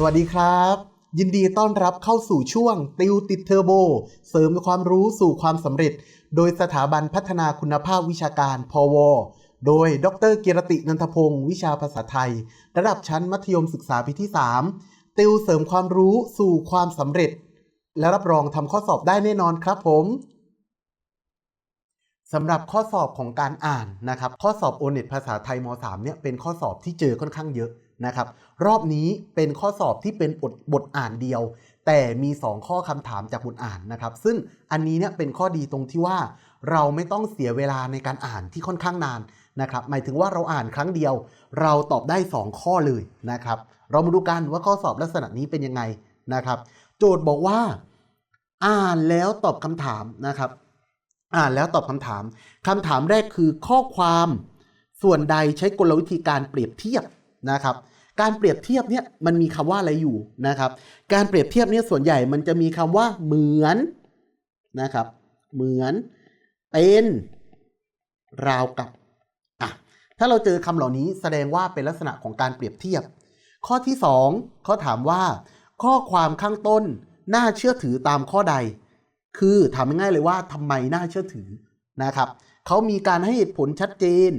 สวัสดีครับ ยินดีต้อนรับเข้าสู่ช่วง ติวติดเทอร์โบ เสริมความรู้สู่ความสำเร็จ โดยสถาบันพัฒนาคุณภาพวิชาการพว โดย ดรเกียรตินันทพงศ์วิชาภาษาไทย ระดับชั้นมัธยมศึกษาปีที่ 3 ติวเสริมความรู้สู่ความสำเร็จ และรับรองทำข้อสอบได้แน่นอนครับผมสำหรับข้อสอบของการอ่านนะครับ ข้อสอบโอเน็ตภาษาไทยม .3 เนี่ยเป็นข้อสอบที่เจอค่อนข้างเยอะ นะครับ รอบนี้เป็นข้อสอบที่เป็นบทบทอ่านเดียว แต่มี 2 ข้อคำถามจากบทอ่านนะครับ ซึ่งอันนี้เนี่ยเป็นข้อดีตรงที่ว่า เราไม่ต้องเสียเวลาในการอ่านที่ค่อนข้างนานนะครับ หมายถึงว่าเราอ่านครั้งเดียว เราตอบได้ 2 ข้อเลยนะครับ เรามาดูกันว่าข้อสอบลักษณะนี้เป็นยังไงนะครับ โจทย์บอกว่า อ่านแล้วตอบคำถามนะครับอ่านแล้วตอบคำถาม คำถามแรกคือข้อความส่วนใดใช้กลวิธีการเปรียบเทียบนะครับ การเปรียบเทียบเนี่ยมันมีคำว่าอะไรอยู่นะครับ การเปรียบเทียบเนี่ยส่วนใหญ่มันจะมีคำว่าเหมือนนะครับ เหมือนเป็นราวกับอะถ้าเราเจอคำเหล่านี้แสดงว่าเป็นลักษณะของการเปรียบเทียบ ข้อที่สองเขาถามว่า ข้อความข้างต้นน่าเชื่อถือตามข้อใด คือถามง่ายๆเลยว่าทำไมน่าเชื่อถือนะครับเขามีการให้เหตุผลชัดเจน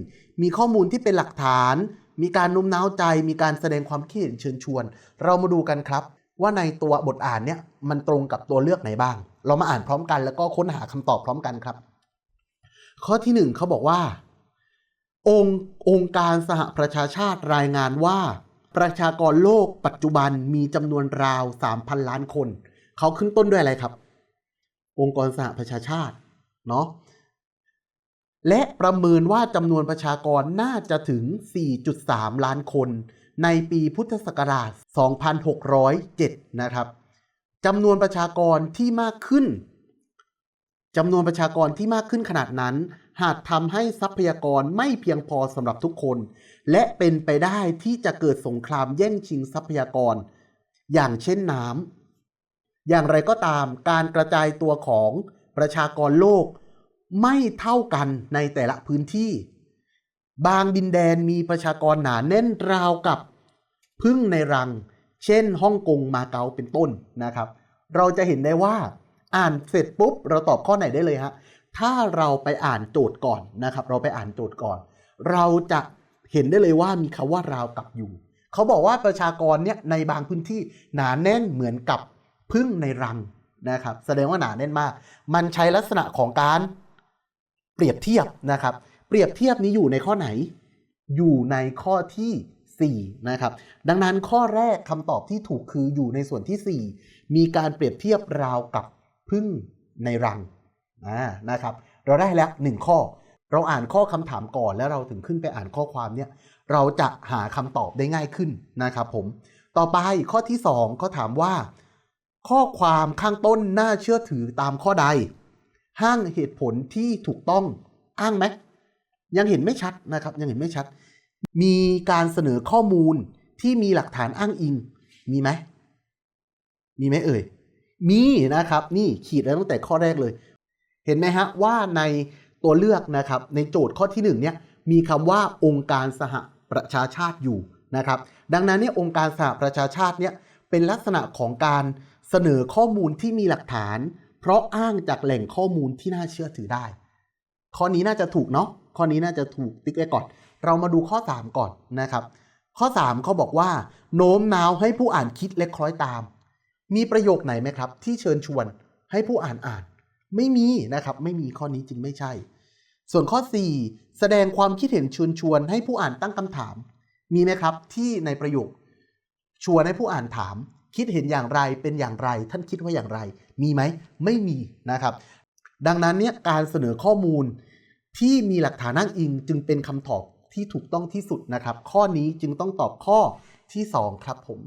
มีข้อมูลที่เป็นหลักฐาน มีการโน้มน้าวใจ มีการแสดงความคิดเห็นเชิญชวน เรามาดูกันครับ ว่าในตัวบทอ่านเนี่ยมันตรงกับตัวเลือกไหนบ้าง เรามาอ่านพร้อมกันแล้วก็ค้นหาคำตอบพร้อมกันครับ ข้อที่หนึ่งเขาบอกว่า องค์องค์การสหประชาชาติรายงานว่า ประชากรโลกปัจจุบันมีจำนวนราว 3,000 ล้านคน เขาขึ้นต้นด้วยอะไรครับ องค์กรสหประชาชาติเนาะ และประเมินว่าจำนวนประชากรน่าจะถึง 4.3 ล้านคน ในปีพุทธศักราช 2607 นะครับจำนวนประชากรที่มากขึ้นจำนวนประชากรที่มากขึ้นขนาดนั้น หากทำให้ทรัพยากรไม่เพียงพอสำหรับทุกคน และเป็นไปได้ที่จะเกิดสงครามแย่งชิงทรัพยากร อย่างเช่นน้ำอย่างไรก็ตามการกระจายตัวของประชากรโลก ไม่เท่ากันในแต่ละพื้นที่ บางดินแดนมีประชากรหนาแน่นราวกับพึ่งในรัง เช่นฮ่องกงมาเก๊าเป็นต้นนะครับ เราจะเห็นได้ว่าอ่านเสร็จปุ๊บเราตอบข้อไหนได้เลยฮะถ้าเราไปอ่านโจทย์ก่อนนะครับ เราไปอ่านโจทย์ก่อน เราจะเห็นได้เลยว่ามีคาว่าราวกับอยู่ เขาบอกว่าประชากรเนี่ยในบางพื้นที่หนาแน่นเหมือนกับพึ่งในรังนะครับ แสดงว่าหนาแน่นมาก มันใช้ลักษณะของการ เปรียบเทียบนะครับ เปรียบเทียบนี้อยู่ในข้อไหน อยู่ในข้อที่4นะครับดังนั้นข้อแรกคำตอบที่ถูกคืออยู่ในส่วนที่ 4 มีการเปรียบเทียบราวกับพึ่งในรังนะครับ เราได้แล้ว 1 ข้อ เราอ่านข้อคำถามก่อนแล้วเราถึงขึ้นไปอ่านข้อความเนี่ยเราจะหาคำตอบได้ง่ายขึ้นนะครับผมต่อไปข้อที่2เขาถามว่า ข้อความข้างต้นน่าเชื่อถือตามข้อใด ห้างเหตุผลที่ถูกต้องอ้างไหมยังเห็นไม่ชัดนะครับ ยังเห็นไม่ชัด มีการเสนอข้อมูลที่มีหลักฐานอ้างอิง มีไหมมีไหมเอ่ย มีนะครับ นี่ขีดไว้วตั้งแต่ข้อแรกเลย เห็นไหมฮะว่าในตัวเลือกนะครับ ในโจทย์ข้อที่หนึ่งเนี่ยมีคำว่าองค์การสหประชาชาติอยู่นะครับ ดังนั้นเนี่ยองค์การสหประชาชาติเนี่ยเป็นลักษณะของการเสนอข้อมูลที่มีหลักฐาน เพราะอ้างจากแหล่งข้อมูลที่น่าเชื่อถือได้ ข้อนี้น่าจะถูกเนาะข้อนี้น่าจะถูกติ๊กไว้ก่อน เรามาดูข้อ 3 ก่อนนะครับ ข้อ 3เขาบอกว่า โน้มน้าวให้ผู้อ่านคิดและคล้อยตาม มีประโยคไหนไหมครับ ที่เชิญชวนให้ผู้อ่านอ่าน ไม่มีนะครับ ไม่มีข้อนี้จึงไม่ใช่ ส่วนข้อ 4 แสดงความคิดเห็นเชิญชวนให้ผู้อ่านตั้งคำถาม มีไหมครับที่ในประโยคชวนให้ผู้อ่านถาม คิดเห็นอย่างไรเป็นอย่างไร ท่านคิดว่าอย่างไร มีไหมไม่มีนะครับ ดังนั้นเนี่ยการเสนอข้อมูลที่มีหลักฐานอ้างอิงจึงเป็นคำตอบที่ถูกต้องที่สุดนะครับ ข้อนี้จึงต้องตอบข้อที่ 2 ครับผม